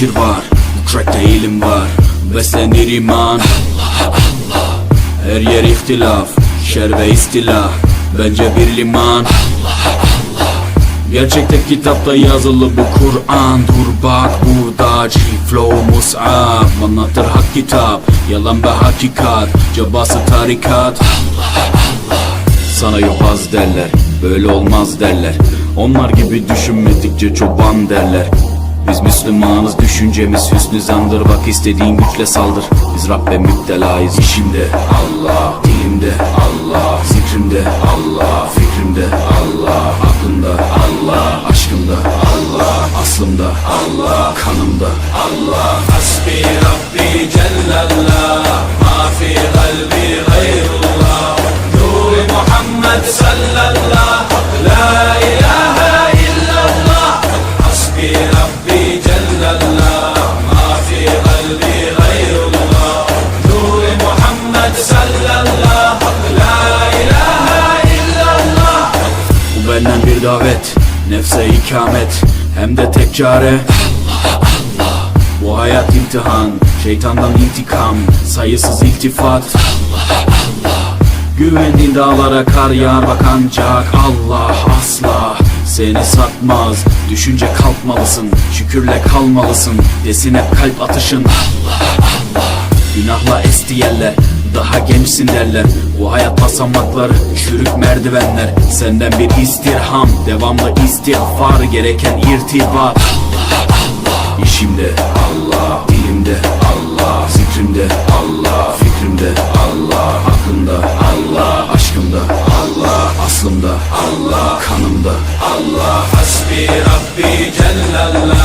fikir var Bu trackte ilim var Beslenir iman Her yer ihtilaf Şer ve istilah. Bence bir liman. Gerçekte kitapta yazılı bu Kur'an. Dur bak burada G-Flow Mus'ab. Anlatır hak kitap Yalan ve hakikat. Cabası tarikat. Sana yok az derler Böyle olmaz derler. Onlar gibi düşünmedikçe çoban derler biz Müslümanız düşüncemiz hüsnü zandır. Bak istediğin güçle saldır. Biz Rabbe müptelayız İşimde. Allah Dilimde. Allah Zikrimde. Allah Fikrimde. Allah Aklımda. Allah Aşkımda. Allah Aslımda. Allah Kanımda. Allah Hasbi Rabbi Cellallah. Ma fi kalbi gayrullah Nuri Muhammed sallallah bir davet Nefse ikamet Hem de tek çare. Bu hayat imtihan Şeytandan intikam Sayısız iltifat. Güvendiğin dağlara kar yağar bak ancak Allah asla seni satmaz. Düşünce kalkmalısın şükürle kalmalısın Desin hep kalp atışın. Günahla esti yerler daha gençsin derler. Bu hayat basamakları çürük merdivenler. Senden bir istirham devamlı istiğfar Gereken irtibat İşimde Allah, dilimde Allah, zikrimde Allah, fikrimde Allah, aklımda Allah, aşkımda Allah, aslımda Allah, kanımda Allah. Hasbi Rabbi Cellallah,